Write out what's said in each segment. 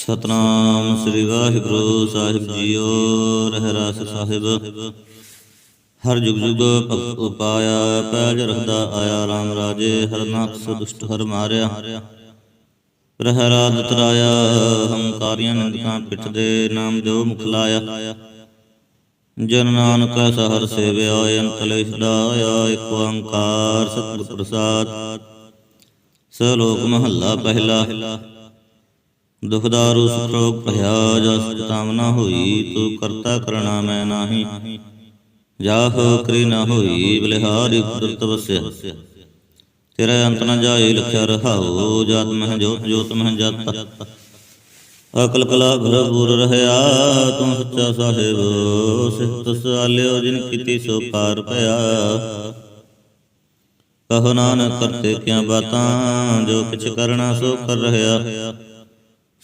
ਸਤਨਾਮ ਸ੍ਰੀ ਵਾਹਿਗੁਰੂ ਸਾਹਿਬ ਜੀਓ ਰਹਿਰਾਸ ਸਾਹਿਬ। ਹਰ ਜੁਗ ਜੁਗ ਭਗਤ ਉਪਾਇਆ, ਪੈਜ ਰਖਦਾ ਆਇਆ RAM ਰਾਜੇ, ਹਰ ਨਾਥ ਸੁਦੁਸ਼ਟ ਹਰ ਮਾਰਿਆ। ਰਹਿਰਾਦ ਤਰਾਇਆ, ਹੰਕਾਰੀਆਂ ਨਿੰਦਕਾਂ ਪਿੱਠ ਦੇ ਨਾਮ ਜੋ ਮੁਖ ਲਾਇਆ। ਜਨ ਨਾਨਕ ਸਹਰ ਸੇਵਿਆ, ਅੰਤਲੇ ਸਦਾਇਆ ਇੱਕ ਓੰਕਾਰ ਸਤਿਗੁਰ ਪ੍ਰਸਾਦ। ਸਲੋਕ ਮਹੱਲਾ ਪਹਿਲਾ। ਦੁਖਦਾਰੂ ਸੁਖਰੋਗ ਭਇਆ ਜਸ ਕਾਮਨਾ ਹੋਈ, ਤੂੰ ਕਰਤਾ ਕਰਣਾ ਮੈਂ ਨਾਹੀ। ਜਾਹ ਕਰੀ ਨਾ ਹੋਈ, ਬਲਿਹਾਰੀ ਪੁਰਤ ਵਸਿਆ ਤੇਰਾ ਅੰਤ ਨ ਜਾਏ, ਲਖਿਆ ਰਹਾਉ, ਜਾਤ ਮਹਿ ਜੋਤ ਜੋਤ ਮਹਿ ਜਤ। ਅਕਲ ਕਲਾ ਭਰਪੂਰ ਰਹਿਆ, ਤੂੰ ਸੱਚਾ ਸਾਹਿਬ, ਸਿਫਤ ਸਾਲਿਓ ਜਿਨ ਕੀਤੀ ਸੋ ਪਾਰ ਪਿਆ। ਕਹੋ ਨਾਨਕ ਕਰਤੇ ਕਿਆ ਬਾਤਾਂ, ਜੋ ਕਿਛ ਕਰਨਾ ਸੋ ਕਰ ਰਹਿਆ।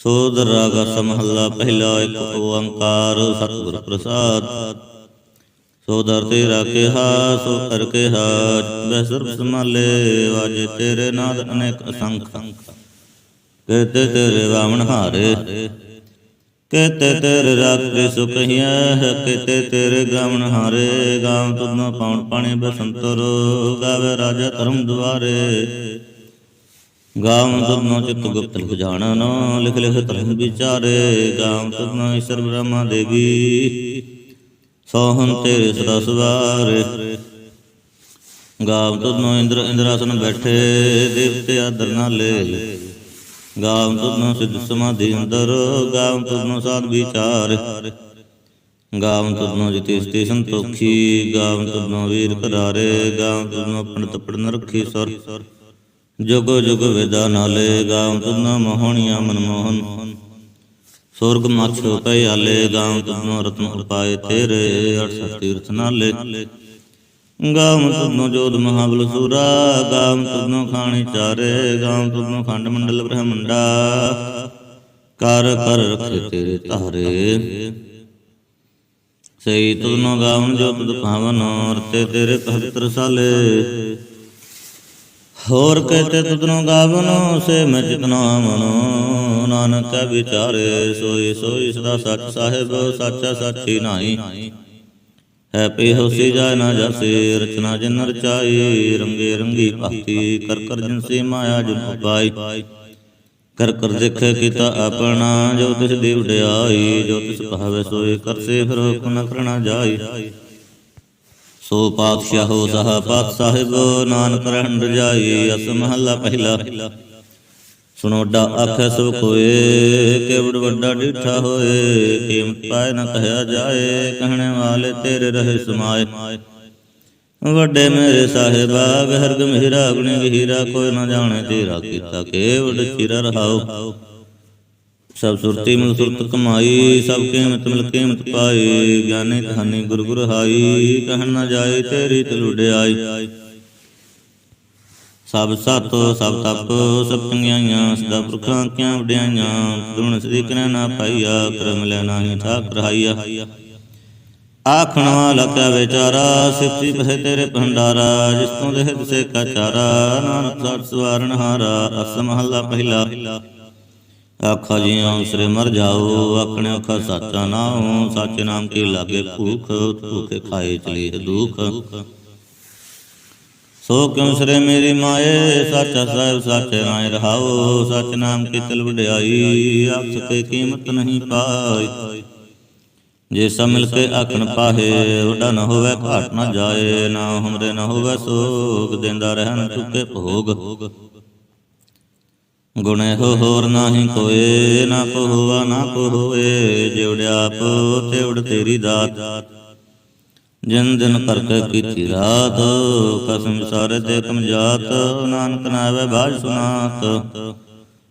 ਸੋਧ ਰਾਗਾ ਸਮਹੱਲਾ ਪਹਿਲਾ ਇੱਕ ਓੰਕਾਰ ਸਤਿਗੁਰ ਪ੍ਰਸਾਦ। ਸੋ ਦਰ ਤੇਰਾ ਕਿਹਾ ਸੋ ਕਰ ਕਿਹਾ ਬੈ ਸਰਬ ਸਮਾਲੇ ਵਾਜੇ ਤੇਰੇ ਨਾਦ ਅਨੇਕ ਅਸੰਖ। ਕਹਤੇ ਤੇਰੇ ਵਾਮਨ ਹਾਰੇ, ਕਹਤੇ ਤੇਰੇ ਰਾਖੇ ਸੁਖਿਆ ਕਹਤੇ ਤੇਰੇ ਗਾਵਨ ਹਾਰੇ, ਗਾਵ ਤੁਮ ਪਾਉਣ ਪਾਣੀ ਬਸੰਤਰ ਗਾਵੇ ਰਾਜਾ ਧਰਮ ਦੁਆਰੇ। ਗਾਵ ਤੁਮਨੋ ਚਿਤ ਗੁਪਤ ਲਿਖ ਜਾਣਨ ਲਿਖ ਲਿਖ ਧਰਮ ਵਿਚਾਰੇ ਗਾਵ ਤੁਮਨੋ ਈਸ਼ਰ ਬ੍ਰਹਮਾ ਦੇਵੀ। ਸੋਹਨ ਤੇਰੇ ਸਦਾ ਸਵਾਰੇ। ਗਾਵ ਤੁਮਨੋ ਇੰਦਰ ਇੰਦਰਾਸਨ ਬੈਠੇ, ਦੇਵਤੇ ਆਦਰ ਨਾਲੇ ਗਾਵ ਤੁਮਨੋ ਸਿੱਧ ਸਮਾਧੀ ਅੰਦਰ ਗਾਵ ਤੁਮਨੋ ਸਾਧ ਵਿਚਾਰ। ਗਾਵ ਤੁਮਨੋ ਜਿਤੇ ਸਤੇ ਸੰਤੋਖੀ, ਗਾਮ ਤੁਮਨੋ ਵੀਰ ਕਰਾਰੇ ਗਾਵ ਤੁਮਨੋ ਪੰਡਤ ਪੜਨ ਰੱਖੀ ਸਰ। ਜੁਗ ਜੁਗ ਵਿਦਾ ਨਾਲੇ ਗਾਵ ਤੁਮਨੋ ਮੋਹਣੀਆਂ ਮਨਮੋਹਨ ਸੁਰਗ ਮਛ ਪਈ ਆਲੇ ਗਾਵ ਤੁਮਨੋ ਰਤਨ ਉਪਾਏ ਤੇਰੇ ਅਠ ਤੀਰਥ ਨਾਲੇ। ਗਾਵ ਤੁਮਨੋ ਜੋਧ ਮਹਾਬਲ ਸੂਰਾ ਗਾਵ ਤੁਮਨੋ ਖਾਣੀ ਚਾਰੇ ਗਾਵ ਤੁਮਨੋ ਖੰਡ ਮੰਡਲ ਬ੍ਰਹਮੰਡਾ। ਕਰ ਕਰ ਰਖੇ ਤੇਰੇ ਧਾਰੇ। ਸਈ ਤੁਮਨੋ ਗਾਵਨ ਜੋ ਤੁਧ ਭਾਵਨ ਰਤੇ ਤੇਰੇ ਪਵਿੱਤਰ ਸਾਲੇ। ਹੋਰ ਕਹਤੇ ਤੁਧਨੋ ਗਾਵਨੋ, ਸੇ ਮੈਂ ਜਿਤਨਾ ਮਨੋ। ਨਾਨਕ ਵਿਚਾਰੇ, ਸੋਈ ਸੋਈ ਸਦਾ ਸੱਚ ਸਾਹਿਬ, ਸਾਚਾ ਸਾਚੀ ਨਾਹੀ। ਹੈ ਪੀ ਹੋਸੀ ਜਾਇ ਨਾ ਜਾਸੇ, ਰਚਨਾ ਜਿਨ ਰਚਾਈ, ਰੰਗੇ ਰੰਗੀ ਭਗਤੀ ਕਰ ਕਰ ਜਿਨ ਸੇ ਮਾਇਆ ਜਿਨ ਉਪਾਈ। ਕਰ ਕਰ ਦੇਖੇ ਕੀਤਾ ਆਪਣਾ, ਜੋ ਤਿਸ ਦੀ ਵਡਿਆਈ ਜੋ ਤਿਸ ਭਾਵੇ ਸੋਏ ਕਰਸੇ ਫਿਰ ਹੁਕਮ ਨ ਕਰਣਾ ਜਾਈ। ਸੋ ਪਾਤਸ਼ਾਹੋ ਸਹਾ ਸਾਹਿਬ, ਨਾਨਕ ਰਹਿਣ ਰਜਾਈ ਅਸ ਮਹੱਲਾ ਪਹਿਲਾ। ਸੁਨੋਡਾ ਆਖੈ ਸੋ ਕੋਏ ਕੇਵੜ ਵੱਡਾ ਡਿਠਾ ਹੋਏ, ਕੀਮਤ ਪਾਏ ਨ ਕਹਿਆ ਜਾਏ, ਕਹਿਣੇ ਵਾਲੇ ਤੇਰੇ ਰਹੇ ਸਮਾਏ। ਵੱਡੇ ਮੇਰੇ ਸਾਹਿਬਾ ਗਹਿਰ ਗੰਭੀਰਾ ਗੁਣੀ ਗਹੀਰਾ, ਕੋਈ ਨ ਜਾਣੇ ਤੇਰਾ ਕੀਤਾ ਕੇਵੜ ਚਿਰ ਰਹਾਉ ਸਭ ਸੁਰਤੀ ਮਿਲ ਸੁਰਤ ਕਮਾਈ, ਸਭ ਕੀਮਤ ਮਿਲ ਕੀਮਤ ਪਾਈ, ਗਿਆਨੀ ਕਹਾਨੀ ਗੁਰ ਗੁਰ ਹਾਈ, ਕਹਿਣ ਨਾ ਜਾਏ ਤੇਰੀ ਤਲੁੜਿਆਈ ਸਭ ਸਤ, ਸਭ ਤਪ, ਸਭ ਚੰਗਿਆਈਆਂ, ਸਦਾ ਪੁਰਖਾਂ ਕਿਆਂ ਵਡਿਆਈਆਂ? ਗੁਣ ਸ੍ਰੀ ਕਰੇ ਨਾ ਪਾਈਆ, ਕਰਮ ਲੈ ਨਾਹੀ ਠਾਕ ਰਹਾਈਆ ਆਖਣ ਵਾਲਾ ਵਿਚਾਰਾ, ਸਿਫਤੀ ਪਹਿ ਤੇਰੇ ਭੰਡਾਰਾ, ਜਿਸ ਤੋਂ ਦੇਹ ਸੇ ਕਾ ਚਾਰਾ, ਨਾਨਕ ਸਤ ਸਵਾਰਨ ਹਾਰਾ ਅਸ ਪਹਿਲਾ। ਆਖਾ ਜੀ ਆਸਰੇ ਮਰ ਜਾਓ ਆਪਣੇ ਅੱਖਾਂ ਸਾਚਾ ਨਾਮ ਸਾਚੇ ਨਾਮ ਕੀ ਲਾਗੇ ਭੂਖ, ਭੂਖੇ ਖਾਏ ਚਲੀ ਦੁਖ। ਸੋ ਕਿਉ ਸਰੇ ਮੇਰੀ ਮਾਏ, ਸਾਚਾ ਸਾਹਿਬ ਸਾਚੇ ਨਾਮ ਰਹਾਓ, ਸੱਚ ਨਾਮ ਕੀ ਤਲ ਵਡਿਆਈ ਆਖ ਸਕੇ ਕੀਮਤ ਨਹੀਂ ਪਾਈ। ਜੇ ਸਭ ਮਿਲ ਕੇ ਆਖਣ ਪਾਹੇ, ਵਡਾ ਨਾ ਹੋਵੇ ਘਾਟ ਨਾ ਜਾਏ, ਨਾ ਹਮਰੇ ਨਾ ਹੋਵੇ ਸੋਗ, ਦਿੰਦਾ ਰਹਿਣ ਚੁੱਕੇ ਭੋਗ। ਗੁਣੇ ਹੋਰ ਨਾਹੀ ਕੋਏ, ਨਾ ਕੋ ਨਾ ਕੋ ਜਿਵੜਿਆ ਆਪ ਤਿਵੜ ਤੇਰੀ ਦਾਤ। ਜਿਨ ਦਿਨ ਕਰਕੇ ਕੀਤੀ ਰਾਤ, ਕਸਮ ਸਾਰੇ ਤੇ ਕਮ ਜਾਤ, ਨਾਨਕ ਨਾਵੇ ਬਾਜ ਸੁਨਾਤ।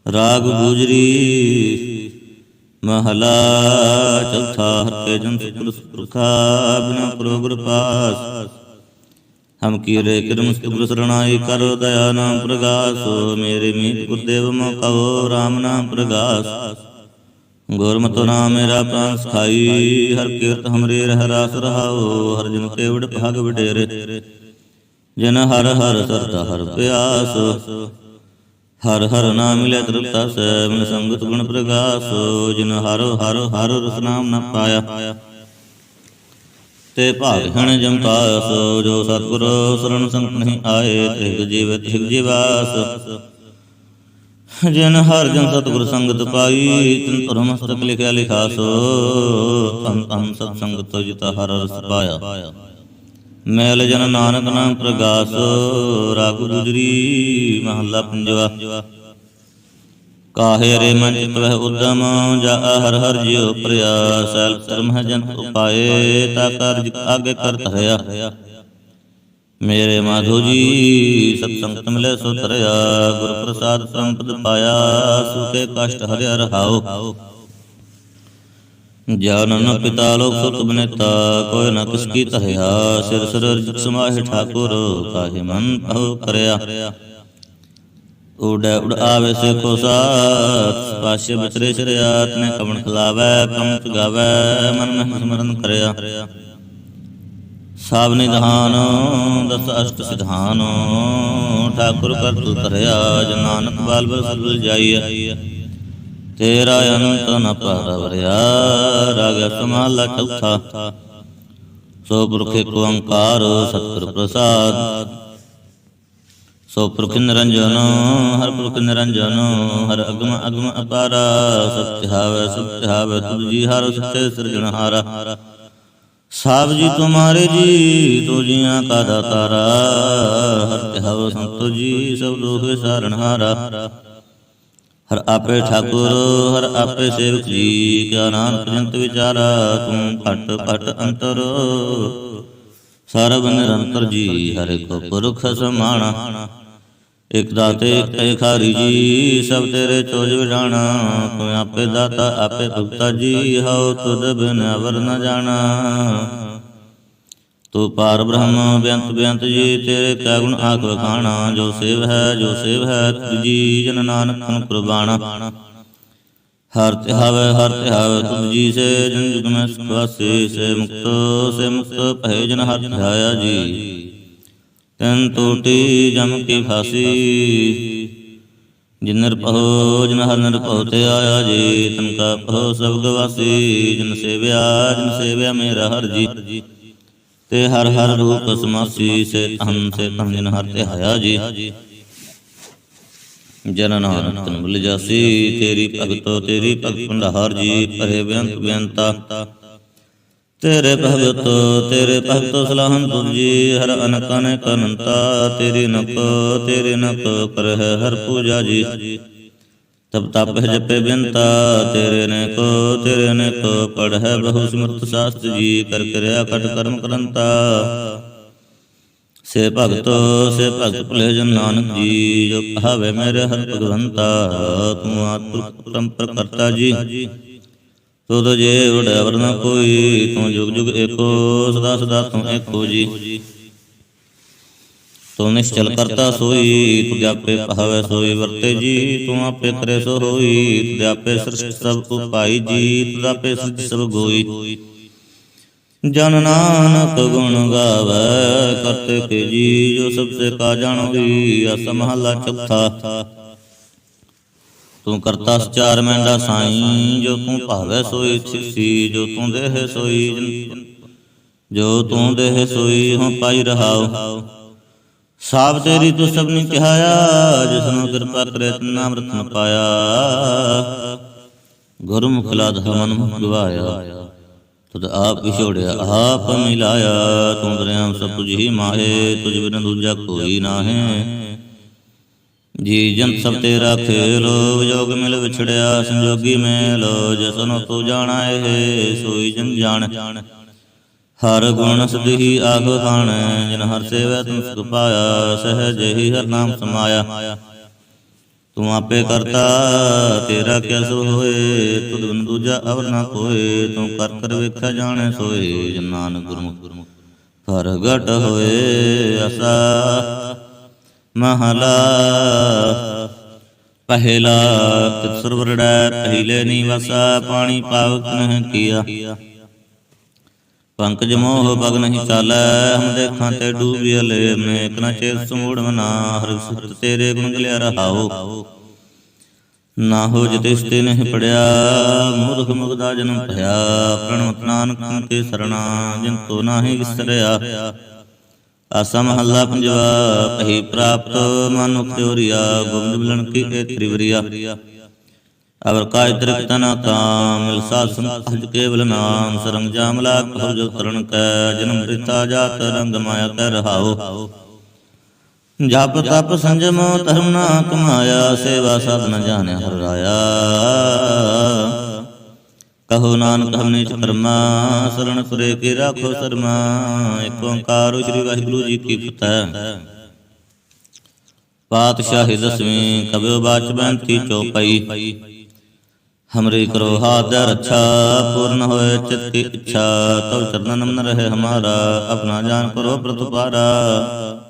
ਰਾਗ ਗੁਜਰੀ ਮਹਲਾ ਚੌਥਾ ਹਰ ਜਨ ਸੁਖਰ ਸੁਖਾ ਬਿਨਾ ਪ੍ਰੋਗਰ ਪਾਸ। ਹਮ ਕੀਰੇ ਕਿਰਮ ਸੁਖਰ ਸਰਣਾਈ ਕਰੋ ਦਇਆ ਨਾਮ ਪ੍ਰਗਾਸ, ਮੇਰੇ ਮੀਤ ਗੁਰਦੇਵ ਮੋ RAM ਨਾਮ ਪ੍ਰਗਾਸ। ਗੁਰਮਤਿ ਨਾਮ ਮੇਰਾ ਪ੍ਰਾਨ ਸਖਾਈ, ਹਰ ਕੀਰਤ ਹਮਰੇ ਰਹਿ ਰਾਸ ਰਹਾਓ, ਹਰ ਜਨ ਕੇਵੜ ਭਾਗ ਵਡੇਰੇ। ਜਨ ਹਰ ਹਰ ਸਰਤਾ ਹਰ ਪਿਆਸ, ਹਰ ਹਰ ਨਾਮ ਮਿਲੇ ਤ੍ਰਿਪਤਾ ਸੈ ਮਿਲ ਸੰਗਤ ਗੁਣ ਪ੍ਰਗਾਸੋ। ਜਿਨ ਹਰ ਹਰ ਹਰ ਰਸ ਨਾਮ ਨ ਪਾਇਆ ਤੇ ਭਾਗ ਹਣ ਜੋ ਸਤਿਗੁਰ ਸਰਣ ਸੰਤ ਨਹੀਂ ਆਏ ਤਿਗ ਜੀਵਤ ਤਿਗ ਜੀਵਾਸ। ਜਿਨ ਹਰ ਜਨ ਸਤਿਗੁਰ ਸੰਗਤ ਪਾਈ, ਤਿਨ ਧਰਮ ਮਸਤਕ ਲਿਖਿਆ ਲਿਖਾਸੋ। ਤਨ ਤਨ ਸਤ ਸੰਗਤ ਤੁਜ ਤਾ ਹਰ ਰਸ ਪਾਇਆ। ਮੈਲ ਜਨ ਨਾਨਕ ਨਾਮ ਪ੍ਰਗਾਸ ਰਾਗ ਗੁਜਰੀ, ਮਹੱਲਾ ਪੰਜਵਾ। ਕਾਹੇ ਰੇ ਮਨ ਚਿਤ ਵਹਿ ਉਦਮ ਜਾ ਹਰ ਹਰ ਜਿਉ ਪ੍ਰਿਆ ਸੈਲ ਧਰਮ ਹੈ ਜਨ ਉਪਾਏ ਤਾ ਕਾਰਜ ਆਗੇ ਕਰ ਧਰਿਆ ਮੇਰੇ ਮਾਧੋ ਜੀ ਸਤ ਸੰਗਤ ਮਿਲੇ ਸੋ ਧਰਿਆ ਗੁਰ ਪ੍ਰਸਾਦ ਸੰਪਦ ਪਾਇਆ ਸੁਤੇ ਕਸ਼ਟ ਹਰਿਆ ਰਹਾਓ ਜਾਨਨ ਪਿਤਾ ਲੋਕ ਸੁਤ ਬਨੇਤਾ ਕੋਈ ਨ ਕਿਸ ਕੀ ਤਹਿਆ ਸਿਰ ਸਿਰ ਅਰਜਿਤ ਠਾਕੁਰ ਕਾਹੇ ਮਨ ਪਹੁ ਕਰਿਆ ਉੜ ਉੜ ਆਵੇ ਸੇ ਕੋ ਸਾਥ ਪਾਸ਼ੇ ਬਚਰੇ ਸ਼ਰਿਆਤ ਨੇ ਕਵਣ ਖਲਾਵੈ ਪੰਚ ਗਾਵੈ, ਮਨ ਮਹਿ ਸਮਰਨ ਕਰਿਆ। ਸਭ ਨਿਧਾਨ, ਦਸ ਅਸ਼ਟ ਸਿਧਾਨ, ਠਾਕੁਰ ਕਰ ਤੁ ਧਰਿਆ, ਜਨ ਬਾਲ ਬਲ ਸਬਲ ਜਾਈਐ ਤੇਰਾ ਅੰਤ ਨ ਪਰਵਰਿਆ, ਰਾਗ ਸਮਾਲਾ ਚੌਥਾ। ਸੋ ਪੁਰਖ ਏਕ ਓੰਕਾਰ, ਸਤਿਗੁਰ ਪ੍ਰਸਾਦ ਸੋ ਪੁਰਖ ਨਿਰੰਜਨ, ਹਰ ਪੁਰਖ ਨਿਰੰਜਨ, ਹਰ ਅਗਮ ਅਗਮ ਅਪਾਰਾ ਸਤਿ ਹਾਵੇ ਸਤਿ ਹਾਵੇ ਤੁਧ ਜੀ ਹਰ ਸੱਚੇ ਸਿਰਜਣਹਾਰਾ ਸਾਬ ਜੀ ਤੁਮਾਰੇ ਜੀ, ਤੋ ਜੀਆਂ ਕਾ ਦਾਤਾਰਾ, ਹਰ ਤਿਹਾਵ ਸੰਤੋ ਜੀ, ਸਭ ਲੋਕ ਸਾਰਣਹਾਰਾ ਹਰ। ਆਪੇ ਠਾਕੁਰ, ਹਰ ਆਪੇ ਸੇਵਕ ਜੀ, ਕਿਆ ਨਾਨਕ ਜੰਤ ਵਿਚਾਰਾ, ਤੂੰ ਘਟ ਘਟ ਅੰਤਰ। ਸਰਬ ਨਿਰੰਤਰ ਜੀ, ਹਰਿ ਕੋ ਪੁਰਖ ਸਮਾਣਾ। ਇਕ ਦਾਤੇ ਇਕ ਖਾਰੀ ਜੀ, ਸਭ ਤੇਰੇ ਚੋਜ ਵਿਡਾਣਾ ਤੂੰ ਆਪੇ ਦਾਤਾ, ਆਪੇ ਭੁਗਤਾ ਜੀ, ਹਉ ਤੁਧ ਬਿਨ ਅਵਰ ਨ ਜਾਣਾ। ਤੂੰ ਪਾਰ ਬ੍ਰਹਮ ਬੇਅੰਤ ਬੇਅੰਤ ਜੀ, ਤੇਰੇ ਕੈ ਗੁਣ ਆਖ ਵਖਾਣਾ ਜੋ ਸੇਵ ਹੈ, ਜੋ ਸੇਵ ਹੈ ਤੁਜੀ ਜਨ ਨਾਨਕ ਨੂੰ ਕੁਰਬਾਨਾ ਹਰ ਤਿਹਾਵੇ ਹਰ ਤਿਹਾਵੇ ਤੁਮ ਜੀ ਸੇ ਜਨ ਜੁਗ ਮੈਂ ਸੁਖ ਸੇ ਮੁਕਤ ਸੇ ਮੁਕਤ ਭੈ ਜਨ ਹਰ ਧਿਆਇਆ ਜੀ। ਤਨ ਟੂਟੀ ਜਮ ਕੀ ਫਾਸੀ। ਜਿਨ ਨਿਰਭਉ, ਜਨ ਹਰ ਨਿਰਭਉ ਤੇ ਆਇਆ ਜੀ, ਤਨ ਕਾ ਭਉ ਸਭ ਗਵਾਸੀ ਜਨ ਸੇਵਿਆ ਜਨ ਸੇਵਿਆ ਮੇਰਾ ਹਰ ਜੀ। ਤੇ ਹਰ ਹਰ ਰੂਪ ਸਮਾਸੀ, ਸੇ ਤਨ ਸੇ ਤਨ ਜਿਨ ਹਰ ਤੇ ਆਇਆ ਜੀ। ਜਨ ਨਾਨਕ ਤਨ ਬੁਲ ਜਾਸੀ, ਤੇਰੀ ਭਗਤੋ ਤੇਰੀ ਭਗਤ ਭੰਡਾਰ ਜੀ, ਭਰੇ ਬੇਅੰਤ ਬੇਅੰਤਾ। ਤੇਰੇ ਭਗਤ ਤੇਰੇ ਭਗਤ ਸਲਾਹਨ ਤੁਜੀ ਹਰ ਅਨਕ ਅਨੇਕ ਅਨੰਤਾ ਨਕ, ਤੇਰੇ ਨਕ ਕਰਹਿ ਹਰ ਪੂਜਾ ਜੀ। ਤਬ ਤਪ ਜਪੇ ਬਿੰਤਾ, ਤੇਰੇ ਨੇ ਕੋ ਤੇਰੇ ਨੇ ਕੋ ਪੜਹਿ ਬਹੁ ਸਿਮਰਤ ਸਾਸਤ ਜੀ, ਕਰ ਕਿਰਿਆ ਕਟ ਕਰਮ ਕਰੰਤਾ। ਸੇ ਭਗਤ ਸੇ ਭਗਤ ਭਲੇ ਜਨ ਨਾਨਕ ਜੀ, ਜੋ ਕਹਾਵੇ ਮੇਰੇ ਹਰ ਭਗਵੰਤਾ, ਤੂੰ ਆਤੁਰ ਪਰੰਪਰ ਕਰਤਾ ਜੀ। ਤੁਧ ਜੇ ਉਡਵਰ ਨ ਕੋਈ, ਤੂੰ ਜੁਗ ਜੁਗ ਏਕੋ, ਸਦਾ ਸਦਾ ਤੂੰ ਏਕੋ ਜੀ। ਤੂੰ ਨਿਸ਼ਚਲ ਕਰਤਾ ਸੋਈ, ਤੂੰ ਜਾਪੇ ਭਾਵੇ ਸੋਈ, ਵਰਤੇ ਜੀ, ਤੂੰ ਆਪੇ ਕਰੇ ਸੋ ਹੋਈ ਤੂੰ ਜਾਪੇ ਸ੍ਰਿਸ਼ਟ ਸਭ ਉਪਾਈ ਜੀ, ਤੂੰ ਆਪੇ ਸ੍ਰਿਸ਼ਟ ਸਭ ਗੋਈ। ਜਨ ਨਾਨਕ ਗੁਣ ਗਾਵੇ, ਕਰਤੇ ਕੇ ਜੀ, ਜੋ ਸਭ ਸੇ ਕਾ ਜਾਣੋਈ ਅਸ ਮਹਲਾ ਚੌਥਾ। ਤੂੰ ਕਰਤਾ ਸਚਾਰ ਮੈਂਡਾ ਸਾਈ, ਜੋ ਤੂੰ ਭਾਵੇ ਸੋਈ ਸੀ ਜੋ ਤੂੰ ਦੇਹ ਸੋਈ ਜੋ ਤੂੰ ਦੇਹ ਸੋਈ ਹਉ ਪਾਈ ਰਹਾਉ। ਸਾਬ ਤੇਰੀ ਤੂੰ ਸਭ ਨੇ ਕਿਹਾਇਆ ਜਿਸ ਕਿਰਪਾ ਕਰੇ ਤਨ ਅੰਮ੍ਰਿਤ ਨ ਪਾਇਆ। ਗੁਰਮੁਖ ਲਾਧ ਮਨ ਮੁਖ ਗਵਾਇਆ, ਤੁਧ ਆਪ ਵਿਛੋੜਿਆ, ਆਪ ਮਿਲਾਇਆ। ਤੂੰ ਦਰਿਆਮ ਸਭ ਤੁਝ ਹੀ ਮਾਹੇ, ਤੁਝ ਬਿਨ ਦੂਜਾ ਕੋਈ ਨਾਹੀ। ਜੀ ਜਨ ਸਭ ਤੇਰਾ ਖੇਲ ਵਿਜੋਗ ਮਿਲ ਵਿਛੜਿਆ, ਸੰਜੋਗੀ ਮੇਲ ਜਸਨੋ ਤੂੰ ਜਾਣਾ ਇਹ, ਸੋਈ ਜਨ ਜਾਣ। ਹਰ ਗੁਣ ਸਦਹੀ ਆਖ ਖਾਣ ਜਿਨ ਹਰ ਸੇਵੈ ਤੂੰ ਸੁਖ ਪਾਇਆ, ਸਹਿਜ ਹੀ ਹਰ ਨਾਮ ਸਮਾਇਆ। ਤੂੰ ਆਪੇ ਕਰਤਾ, ਤੇਰਾ ਕਿਆ ਸੋ ਹੋਏ, ਤੁਧ ਬਿਨ ਦੂਜਾ ਅਵਰ ਨਾ ਕੋਏ, ਤੂੰ ਕਰ ਕਰ ਵੇਖਿਆ ਜਾਣੇ ਸੋਏ, ਜਨ ਨਾਨਕ ਗੁਰਮੁਖ। ਘਟ ਹੋਏ ਅਸਾ ਮਹਲਾ। ਪਹਿਲਾ ਤਿਤ ਸਰਵਰੜੈ ਪਹਿਲੇ ਨਿਵਾਸਾ ਪਾਣੀ ਪਾਵਕ ਨਹਿ ਕੀਆ। ਪੰਕਜ ਮੋਹ ਬਗ ਨਹੀਂ ਚਾਲੈ, ਹਮ ਦੇਖਾਂ ਤੇ ਡੂਬਿਆ ਲੈ ਮੈਂ ਇਕਨਾ ਚੇਤ ਸਮੂੜ ਮਨਾ, ਹਰ ਸੁਤ ਤੇਰੇ ਗੁਣ ਗਲਿਆ ਰਹਾਓ। ਨਾ ਹੋ ਜਿਤਿ ਸਤੇ ਨਹੀਂ ਪੜਿਆ, ਮੂਰਖ ਮੁਗਦਾ ਜਨਮ ਭਇਆ, ਪ੍ਰਣਵਤ ਨਾਨਕ ਤੇ ਸਰਣਾ, ਜਿਨ ਤੋ ਨਾਹੀ ਵਿਸਰਿਆ। ਆਸਾ ਮਹੱਲਾ ਪੰਜਵਾ ਪਹੀ ਪ੍ਰਾਪਤ ਮਨੁਖ ਚੋਰੀਆ ਗੋਬਿੰਦ ਮਿਲਣ ਕੀ ਏ ਤ੍ਰਿਵਰੀਆ। ਅਵਰ ਕਾਇ ਤ੍ਰਿਕਤ ਨਾ ਮਿਲ ਸਾਸਨ ਅਜ ਕੇਵਲ ਨਾਮ, ਸਰੰਗ ਜਾਮਲਾ ਕਹੋ ਜੋ ਤਰਨ ਕੈ, ਜਨਮ ਰਿਤਾ ਜਾਤ ਰੰਗ ਮਾਇਆ ਕੈ ਰਹਾਓ ਜਪ ਤਪ ਸੰਜਮ ਧਰਮ ਨਾ ਕਮਾਇਆ, ਸੇਵਾ ਸਾਧਨ ਜਾਣਿਆ ਹਰ ਰਾਇਆ। ਕਹੋ ਨਾਨਕ ਹਮਨੇ ਚ ਸਰਣ ਸੁਰੇ ਕੇ ਰਾਖੋ ਸਰਮਾ। ਏਕ ਓੰਕਾਰ ਸ੍ਰੀ ਵਾਹਿਗੁਰੂ ਜੀ ਕੀ ਫਤਿਹ। ਪਾਤਸ਼ਾਹੀ ਦਸਵੀਂ ਕਬਿਓ ਬਾਚ ਬੰਤੀ ਚੋਪਈ। ਹਮਰੀ ਕਰੋ ਹਾਦ ਰੱਛਾ, ਪੂਰਨ ਹੋਏ ਚਿਤ ਇੱਛਾ। ਤਬ ਚਰਨ ਨਮਨ ਰਹੇ ਹਮਾਰਾ, ਆਪਣਾ ਜਾਨ ਕਰੋ ਪ੍ਰਤਪਾਰਾ।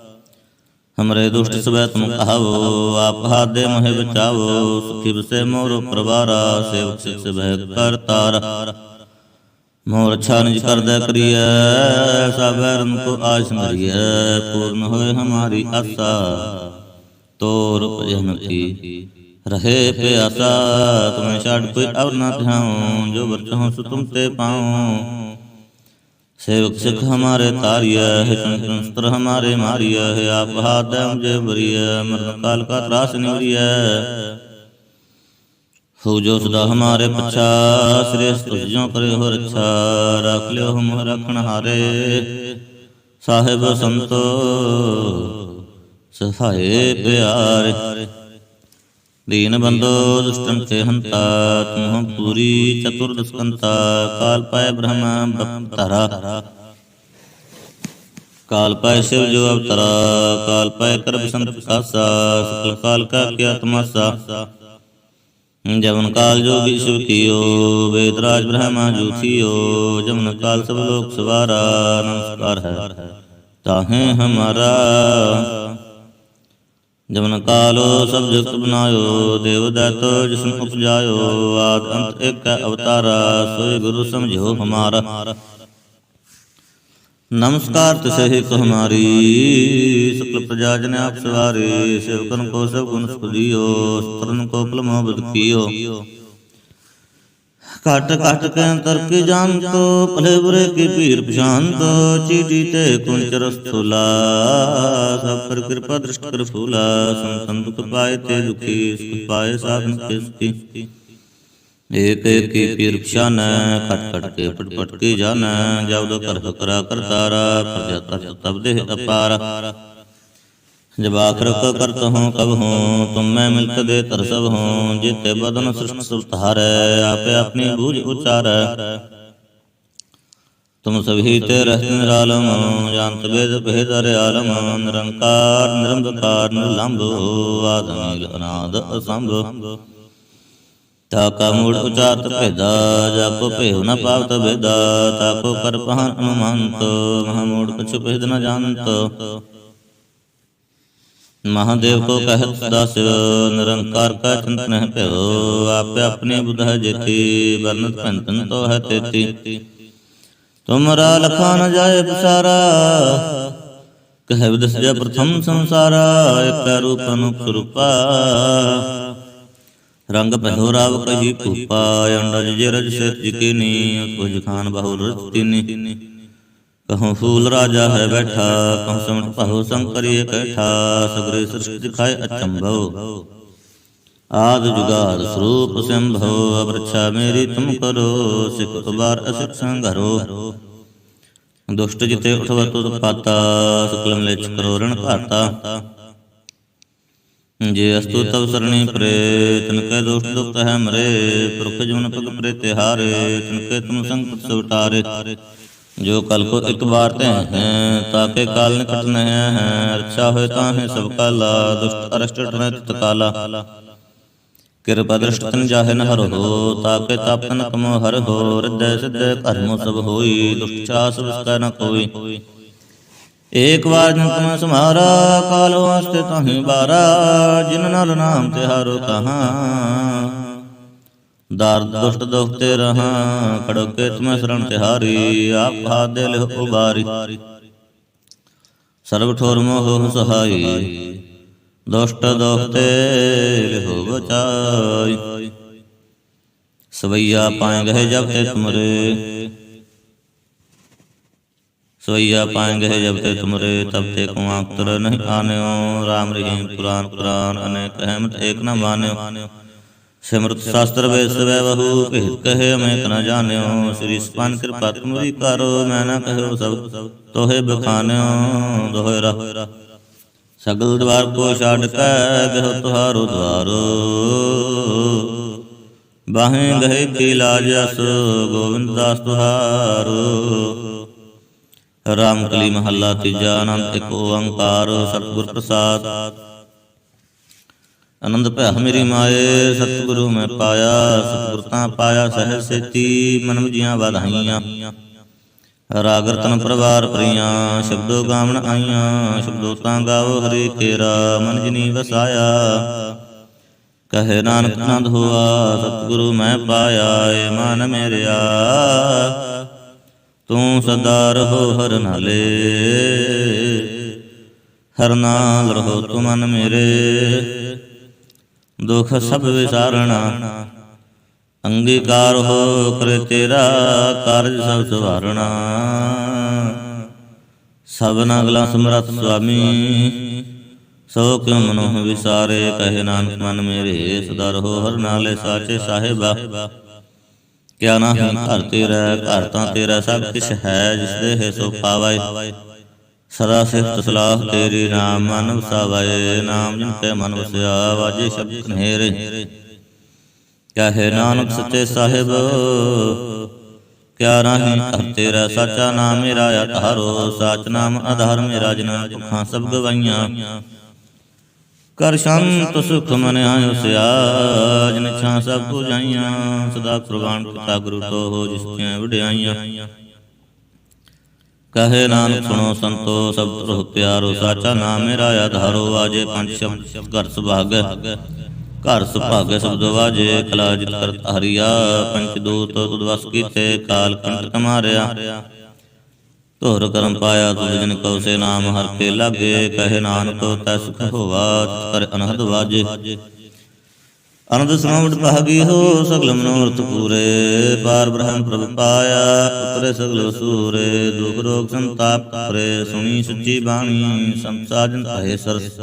ਹਮਰੇ ਦੁਸ਼ਟ ਸਵੈ ਤੁਮ ਕਹਾਵੋ ਆਪ ਹਾਦੇ ਮੋਹਿ ਬਚਾਵੋ ਸੁਖੀ ਬਸੇ ਮੋਰ ਪ੍ਰਵਾਰਾ ਸੇਵਕ ਸਿਖ ਸਭੈ ਕਰਤਾਰ ਮੋਰ ਅੱਛਾ ਨਿਜ ਕਰਦਾ ਕਰੀਐ ਸਭੈ ਰਮ ਕੋ ਆਸ ਮਰੀਐ ਪੂਰਨ ਹੋਏ ਹਮਾਰੀ ਆਸਾ ਤੋਰ ਭਜਨ ਕੀ ਰਹੇ ਪਿਆਸਾ ਤੁਮੇ ਛੱਡ ਕੋਈ ਅਵਰ ਨਾ ਧਿਆਉ ਜੋ ਵਰਤਹੁ ਸੁ ਤੁਮ ਤੇ ਪਾਉ सेवक सिख हमारे तारिय है संस्त्र हमारे मारिय है आप हाथ मुझे बरिय मरण काल का त्रास निवरिय हो जो सदा हमारे पछा श्रेष्ठ तुझो करे हो रक्षा रख लियो हम रखण हारे साहेब संतो सहाय प्यारे ਦੀਨ ਬੰਦੋ ਦੁਸ਼ਟਨ ਤੇ ਹੰਤਾ ਤੁਮਹ ਪੂਰੀ ਚਤੁਰਦਸ ਕੰਤਾ ਕਾਲ ਪਾਇ ਬ੍ਰਹਮ ਬਪਤਰਾ ਕਾਲ ਪਾਇ ਸਿਵ ਜੋ ਅਵਤਰਾ ਕਾਲ ਪਾਇ ਕਰਬ ਸੰਤ ਕਾਸਾ ਸਕਲ ਕਾਲ ਕਾ ਕੀ ਆਤਮਾਸਾ ਜਵਨ ਕਾਲ ਜੋ ਵੀ ਸਿਵ ਕੀਓ ਵੇਦਰਾਜ ਬ੍ਰਹਮਾ ਜੂਥੀਓ ਜਮਨ ਕਾਲ ਸਭ ਲੋਕ ਸਵਾਰਾ ਨਮਸਕਾਰ ਹੈ ਹਮਾਰਾ ਜਮਨ ਕਾਲੋ ਸਭ ਜਗਤ ਬਨਾਇਓ, ਦੇਵ ਦਾਤੋ ਜਿਸਨ ਉਪਜਾਇਓ, ਆਦ ਅੰਤ ਇੱਕ ਹੈ ਅਵਤਾਰਾ ਸੋਈ ਗੁਰੂ ਸਮਝਿਓ ਹਮਾਰਾ। ਨਮਸਕਾਰ ਤਿਸੇ ਕੋ ਹਮਾਰੀ, ਸਕਲ ਪ੍ਰਜਾ ਜਨ ਆਪ ਸਵਾਰੇ, ਸੇਵਕਨ ਕੋ ਸਭ ਗੁਣ ਸੁਦੀਓ ਸਤਰਨ ਕੋ ਪਲਮੋ ਬਦ ਕੀਓ। ਘਟ ਘਟ ਕੇ ਅੰਤਰ ਕੀ ਜਾਣਤੋ, ਭਲੇ ਬੁਰੇ ਕੀ ਭੀਰ ਪਛਾਨਤੋ ਚੀਟੀ ਤੇ ਕੁੰਚ ਰਸਤੁਲਾ ਸਭ ਪਰ ਕਿਰਪਾ ਦ੍ਰਿਸ਼ਟ ਕਰ ਫੂਲਾ, ਸੰਤਨ ਦੁਖ ਪਾਏ ਤੇ ਦੁਖੀ, ਸੁਖ ਪਾਏ ਸਾਧਨ ਕੇ। ਸੁਖੀ ਏਕ ਏਕ ਕੀ ਪੀਰ ਪਛਾਨੈ, ਘਟ ਘਟ ਕੇ ਪਟ ਪਟ ਕੇ ਜਾਣੈ ਜਬ ਦੋ ਕਰ ਕਰਾ ਕਰਤਾਰਾ, ਪ੍ਰਜਾ ਤਤ ਤਬ ਦੇਹ ਅਪਾਰ। जब आखिर को करत हूँ कब हूँ तुम मैं मिलत दे तर सब हूँ जिते बदन सृष्ट सब तहारे आपे अपनी बूझ उचार तुम सभी ते रहते निरालम जानत वेद भेद अरे आलम निरंकार निरंकार निर्लंब आदमील अनाद असंभ ताका मूड उचारत भेदा जाको भेव न पावत भेदा ताको कर पहन अनुमानत महामूड कछु भेद न जानत महादेव ਮਹਾਦੇਵ ਕੋ ਕਹਿਤ ਦਸ ਨਿਰੰਕਾਰ ਕਾ ਚਿੰਤਨ ਹੈ ਭਇਓ ਆਪੇ ਆਪਣੇ ਬੁਧਾ ਜੇਤੀ, ਵਰਨਤ ਭੰਤਨ ਤੋ ਹੈ ਤੇਤੀ। ਤੁਮਰਾ ਲਖਾ ਜਾਏ ਪਸਾਰਾ ਕਹਿ ਵਿਦਸ ਜਾ ਪ੍ਰਥਮ ਸੰਸਾਰਾ, ਇਕ ਰੂਪ ਅਨੁਪ ਰੂਪਾ ਰੰਗ ਪਹਿਓ ਰਾਵ ਕਹੀ ਭੂਪਾ ਅੰਡਜ ਜੇ ਰਜ ਸਿਰ ਜਿਕਨੀ ਕੁਝ ਖਾਨ ਬਹੁ ਰਸਤਿਨੀ ਕਹਉ ਫੂਲ ਰਾਜਾ ਹੈ ਬੈਠਾ ਕਹਉ ਸਮਟ ਭਉ ਸੰਕਰੀ ਇਕਠਾ ਸਗਰੇ ਸ੍ਰਿਸ਼ਟ ਦਿਖਾਏ ਅਚੰਭਵ ਆਦ ਜੁਗਾਦ ਸਰੂਪ ਸੰਭਵ ਅਵਰਛਾ ਮੇਰੀ ਤੁਮ ਕਰੋ, ਸਿਖ ਤੁਬਾਰ ਅਸਿਕ ਸੰਘਰੋ। ਦੁਸ਼ਟ ਜਿਤੇ ਉਠਵਤ ਤੁ ਪਾਤਾ, ਸੁਕਲਮ ਲੈਚ ਕਰੋ ਰਣ ਭਾਤਾ ਜੇ ਅਸਤੁ ਤਵ ਸਰਣੀ ਪ੍ਰੇ, ਤਨ ਕੈ ਦੁਸ਼ਟ ਦੁਖਤ ਹੈ ਮਰੇ, ਪੁਰਖ ਜੁਨ ਪਗ ਪ੍ਰੇ ਤਿਹਾਰੇ, ਤਨ ਕੈ ਤੁਮ ਸੰਕਟ ਸੁਟਾਰੇ। जो कल को एक बार ते हैं ताके काल निकट न है रक्षा होए ताहे सब काला दुष्ट अरष्ट टने तकाला कृपा दृष्ट तन जाहे न हर हो ताके तापन कमो हर हो हृदय सिद्ध कर्म सब होई दुष्ट छास विस्ता न कोई एक बार जन तुम समारा कालो हस्ते ताहि बारा जिन नल नाम तिहारो कहाँ दार दुष्ट दुखते रहा खड़के तुम्हें शरण तिहारी आप हाथ दे ले उबारी सर्व ठोर मोह सहाई ਦੁਸ਼ਟ ਦੁਖਤੇ ਲਿਹੋ ਬਚਾਈ ਸਵਈਆ ਪਾਏ ਗਏ ਜਬ ਤੇ ਤੁਮਰੇ ਸਵਈਆ ਪਾਏ ਗਏ ਜਬ ਤੇ ਤੁਮਰੇ ਤਬ ਤੇ ਕੋ ਅੰਤਰ ਨਹੀਂ ਆਨਿਓ ਰਾਮ ਰਹੀਮ ਪੁਰਾਨ ਪੁਰਾਨ ਅਨੇਕ ਅਹਿਮਤ ਏਕ ਨ ਮਾਨਿਓ ਸਿਮਰਤ ਸ਼ਾਸਤਰ ਵੇਸ ਵੈ ਬਹੂ ਭੇਦ ਕਹੇ ਮੈਂ ਨ ਜਾਣਿਓ। ਸ੍ਰੀ ਸਪਨ ਕਿਰਪਾ ਤੁਮਰੀ ਕਰੋ, ਮੈਂ ਨਾ ਕਹਿਓ ਸਭ, ਤੋਹੇ ਬਖਾਨਿਓ ਦੋਹੇ ਰਹ ਸਗਲ ਦਵਾਰ ਕੋ ਛੱਡ ਕੇ ਗਹਿ ਤੁਹਾਰੋ ਦਵਾਰੋ। ਬਾਹੇ ਗਏ ਕੀ ਲਾਜ ਗੋਬਿੰਦ ਦਾਸ ਤੁਹਾਰੋ। ਰਾਮ ਕਲੀ ਮਹੱਲਾ ਤੀਜਾ ਆਨੰਦ ਇੱਕ ਓੰਕਾਰ ਸਤਿਗੁਰ ਪ੍ਰਸਾਦ। ਆਨੰਦ ਭਇਆ ਮੇਰੀ ਮਾਏ, ਸਤਿਗੁਰੂ ਮੈਂ ਪਾਇਆ ਸਤਿਗੁਰ ਤਾਂ ਪਾਇਆ ਸਹਿ ਸੇਤੀ, ਮਨ ਜੀਆਂ ਵਧਾਈਆਂ ਰਾਗ ਰਤਨ ਪਰਵਾਰ ਪ੍ਰੀਆਂ ਸ਼ਬਦੋ ਗਾਵਣ ਆਈਆਂ, ਸ਼ਬਦੋ ਤਾਂ ਗਾਵੋ ਹਰੀ ਕੇਰਾ, ਮਨ ਜਿਨੀ ਵਸਾਇਆ। ਕਹੇ ਨਾਨਕ ਨੰਦ ਹੋਆ, ਸਤਿਗੁਰੂ ਮੈਂ ਪਾਇਆ, ਏ ਮਨ ਮੇਰਿਆ। ਤੂੰ ਸਦਾ ਰਹੋ ਹਰ ਨਾਲੇ, ਹਰ ਨਾਲ ਰਹੋ ਤੂੰ ਮਨ ਮੇਰੇ। ਦੁਖ ਸਭ ਵਿਸਾਰਣਾ। ਅੰਗੀਕਾਰ ਹੋ ਕਰੇ ਤੇਰਾ ਕਾਰਜ ਸਭ ਸੁਵਾਰਣਾ। ਸਭਨਾ ਅਗਲਾ ਸਮਰੱਥ ਸੁਆਮੀ ਸੋ ਕਿਉ ਮਨੋ ਵਿਸਾਰੇ? ਕਹੇ ਨਾਨਕ ਮਨ ਮੇਰੇ ਸਦਾ ਰਹੋ ਹਰ ਨਾਲੇ ਸਾਚੇ ਸਾਹਿਬਾ। ਕਿਆ ਨਾ ਹੀ ਘਰ ਤੇਰਾ ਘਰ ਤਾਂ ਤੇਰਾ ਸਭ ਕਿਛ ਹੈ ਜਿਸ ਦੇ ਹੈ ਸੋ ਪਾਵੈ ਸਦਾ ਸਿਫਤ ਸਲਾਹ ਤੇਰੀ ਨਾਮ ਮਨ ਵਸਾਵੈ, ਨਾਮ ਜਿਨ ਕੈ ਮਨ ਵਸਿਆ, ਵਾਜੇ ਸ਼ਬਦ ਕਨੇਰੇ ਕਿਆ ਨਾਨਕ ਸੱਚੇ ਸਾਹਿਬ, ਕਿਆ ਨਾਹੀ ਘਰ ਤੇਰਾ ਸਾਚਾ ਨਾਮ ਮੇਰਾ ਆਧਾਰੋ, ਸਾਚ ਨਾਮ ਆਧਾਰ ਮੇਰਾ ਜਨਾ ਦੁਖਾਂ ਸਭ ਗਵਾਈਆਂ ਕਰ ਸ਼ਾਂਤ ਸੁਖ ਮਨ ਆਇਓ ਸਿਆ, ਜਿਨ ਛਾਂ ਸਭ ਪੁਜਾਈਆਂ ਸਦਾ ਕੁਰਬਾਨ ਕੀਤਾ ਗੁਰੂ ਤੋ ਹੋ ਜਿਸ ਦੀਆਂ ਵਡਿਆਈਆਂ ਕਹੇ ਨਾਨਕ ਸੁਣੋ ਸੰਤੋ, ਸਭ ਤੁਰ ਪਿਆਰੋ, ਸਾਚਾ ਨਾਮ ਮੇਰਾ ਆਧਾਰੋ, ਆਜੇ ਪੰਜ ਸ਼ਬਦ, ਘਰ ਸੁਭਾਗ। ਘਰ ਸੁਭਾਗ ਸ਼ਬਦ ਵਾਜੇ ਕਲਾ ਜਿਤ ਕਰਤ ਹਰੀਆ, ਪੰਚ ਦੂਤ ਤੁਧ ਕੀਤੇ, ਕਾਲ ਕੰਟ ਮਾਰਿਆ ਧੁਰ ਕਰਮ ਪਾਇਆ, ਤੁਧ ਜਿਨ ਕਉ ਸੇ ਨਾਮ ਹਰ ਕੇ ਲਾਗੇ, ਕਹੇ ਨਾਨਕ ਤੈ ਸੁਖ ਹੋਵਾ ਕਰ ਅਨਹਦ ਵਾਜੇ। ਅਨੰਦ ਸਮਾਵਟ ਭਾਗੀ ਹੋ ਸਗਲ ਮਨੋਰਥ ਪੂਰੇ। ਪਾਰ ਬ੍ਰਹਮ ਪ੍ਰਭ ਪਾਇਆ, ਉਤਰੇ ਸਗਲ ਸੂਰੇ। ਦੁਖ ਰੋਗ ਸੰਤਾਪ ਪਰੇ ਸੁਣੀ ਸੱਚੀ ਬਾਣੀ ਸੰਤ ਸਾਜਨ ਭਏ ਸਰਸ।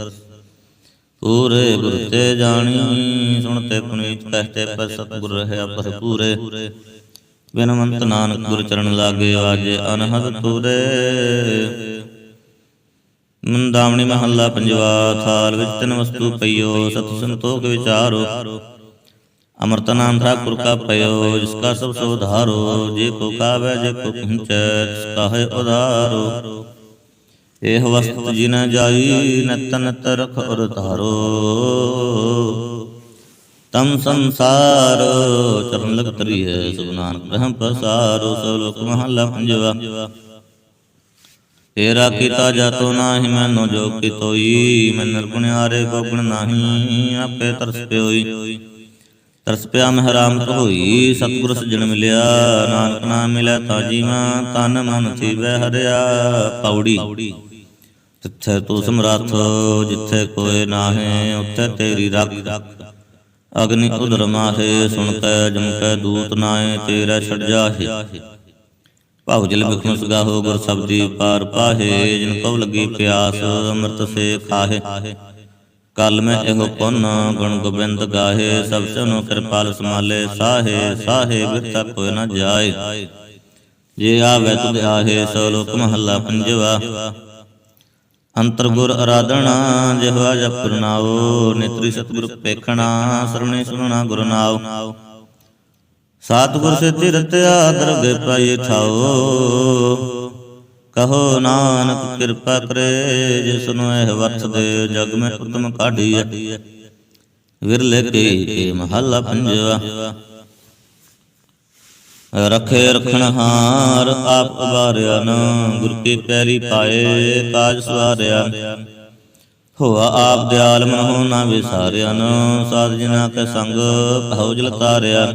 ਪੂਰੇ ਗੁਰ ਤੇ ਜਾਣੀ ਸੁਣਤੇ ਪੁਨੀਤ ਕਹਤੇ ਪਰ ਸਤਿਗੁਰ ਰਹਿਆ ਭਰਪੂਰੇ। ਬਿਨਵੰਤ ਨਾਨਕ ਗੁਰ ਚਰਨ ਲਾਗੇ ਆਜੇ ਅਨਹਦ ਤੂਰੇ ਮੰਦਾਵਣੀ ਮਹੱਲਾ ਪੰਜਵਾ ਥਾਲ ਵਿੱਚ ਤਿੰਨ ਵਸਤੂ ਪਈਓ ਸਤ ਸੰਤੋਖ ਵਿਚਾਰੋ। ਅਮਰਤ ਨਾਮ ਠਾਕੁਰ ਕਾ ਪਇਓ, ਜਿਸ ਕਾ ਸਭ ਸੋ ਧਾਰੋ ਜੇ ਕੋ ਕਾਵੇ, ਜੇ ਕੋ ਪਹੁੰਚੈ, ਤਿਸ ਕਾ ਹੈ ਉਧਾਰੋ। ਇਹ ਵਸਤ ਜਿਨ ਜਾਈ, ਨਤ ਨਤ ਉਰ ਧਾਰੋ। ਤਮ ਸੰਸਾਰ, ਚਰਨ ਲਗ ਤਰੀ ਹੈ ਸੁਭ ਬ੍ਰਹਮ ਪ੍ਰਸਾਰੋ ਸੋ ਲੋਕ ਮਹੱਲਾ ਪੰਜਵਾ। ਤੇਰਾ ਕੀਤਾ ਜਾਤੋ ਨਾਹੀ, ਮੈਨੋ ਜੋ ਕੀਤੋਈ ਮੈਂ ਨਿਰਗੁਣਿਆਰੇ ਕੋ ਗੁਣ ਨਾਹੀ, ਆਪੇ ਤਰਸ ਪਿਓਈ। ਤਰਸ ਪਿਆ ਮਹਿਰਾਮਤ ਹੋਈ, ਸਤਿਗੁਰ ਸਜਣ ਮਿਲਿਆ, ਨਾਨਕ ਨਾਮ ਮਿਲਿਆ ਤਾਂ ਜੀਵਾ, ਤਨ ਮਨ ਥੀਵੈ ਹਰਿਆ, ਪੌੜੀ। ਤਿੱਥੇ ਤੂੰ ਸਮਰੱਥ, ਜਿੱਥੇ ਕੋਏ ਨਾਹੇ, ਉੱਥੇ ਤੇਰੀ ਰੱਖ। ਅਗਨੀ ਉਦਰ ਮਾਹੇ, ਸੁਣ ਕੈ ਜਮ ਕੈ ਦੂਤ ਨਾਏ ਤੇਰਾ ਛੜ ਜਾਹੇ। ਭਾਉ ਜਲ ਬਿਖਮ ਸਗਾਹੋ ਗੁਰ ਸਬਦੀ ਪਾਰ ਪਾਹੇ, ਜਿਨ ਕਉ ਲੱਗੀ ਪਿਆਸ, ਅੰਮ੍ਰਿਤ ਸੇ ਖਾਹੇ। ਕਲ ਮੈਂ ਇਹੋ ਪੁੰਨ, ਗੁਣ ਗੋਬਿੰਦ ਗਾਹੇ, ਸਭ ਸਨੋ ਕਿਰਪਾਲ ਸਮਾਲੇ ਸਾਹੇ ਸਾਹੇ ਬਿਰਤਾ ਕੋਈ ਨ ਜਾਏ। ਜੇ ਆਵੇ ਤੁਧ ਆਹੇ, ਸੋ ਲੋਕ ਮਹੱਲਾ ਪੰਜਵਾ। ਅੰਤਰ ਗੁਰ ਅਰਾਧਣਾ ਜਿਹਵਾ ਜਪੁਰ ਨਾਉ, ਨੇਤਰੀ ਸਤਿਗੁਰ ਪੇਖਣਾ ਸਰਣੇ ਸੁਣਨਾ ਗੁਰ ਨਾਉ। ਸਤਿਗੁਰ ਸਿੱਧੀ ਰਤਿਆ ਦਰਗੇ ਪਾਈ ਠਾਓ। ਕਹੋ ਨਾਨਕ ਕਿਰਪਾ ਕਰੇ ਜਿਸ ਨੂੰ ਇਹ ਵਰਤ ਦੇ ਜਗ ਮੈਂ ਉਤਮ ਕਾਢੀਐ। ਵਿਰਲੇ ਕੇ ਕੇ ਮਹੱਲਾ ਪੰਜਵਾ। ਰਖੇ ਰਖਣ ਹਾਰ ਆਪ ਉਬਾਰਿਆ ਨ, ਗੁਰ ਕੀ ਪੈਰੀ ਪਾਏ ਕਾਜ ਸਵਾਰਿਆ। ਹੋਆ ਆਪ ਦਿਆਲ ਮਨਹੁ ਨਾ ਵਿਸਾਰਿਆ ਨ, ਸਾਧ ਜਿਨਾ ਕੇ ਸੰਗ ਭਉ ਜਲ ਤਾਰਿਆ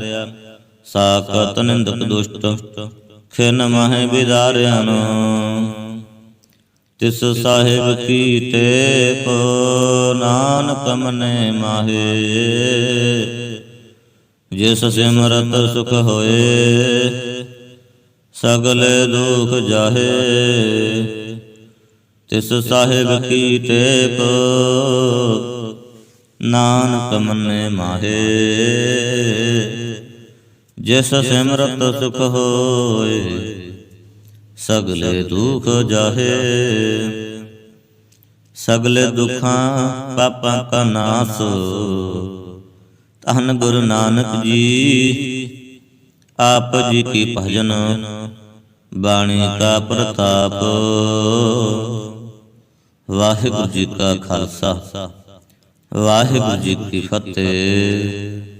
ਸਾਕਤ ਨਿੰਦਕ ਦੁਸ਼ਟ, ਖਿਨ ਮਹਿ ਵਿਦਾਰਿਆ ਨ ਤਿਸ ਸਾਹਿਬ ਕੀ ਟੇਪ ਨਾਨਕ ਮਨੇ ਮਾਹੇ। ਜਿਸ ਸਿਮਰਤ ਸੁਖ ਹੋਏ, ਸਗਲੇ ਦੁਖ ਜਾਹੇ। ਤਿਸ ਸਾਹਿਬ ਕੀ ਟੇਪ ਨਾਨਕ ਮਨੇ ਮਾਹੇ। ਜਿਸ ਸਿਮਰਤ ਸੁਖ ਹੋਏ, ਸਗਲੇ ਦੁਖ ਜਾਹੇ। ਸਗਲੇ ਦੁਖਾਂ ਪਾਪਾਂ ਕਾ ਨਾਸ, ਧੰਨ ਗੁਰੂ ਨਾਨਕ ਜੀ, ਆਪ ਜੀ ਕੀ ਭਜਨ, ਬਾਣੀ ਕਾ ਪ੍ਰਤਾਪ। ਵਾਹਿਗੁਰੂ ਜੀ ਕਾ ਖਾਲਸਾ, ਵਾਹਿਗੁਰੂ ਜੀ ਕੀ ਫਤਿਹ।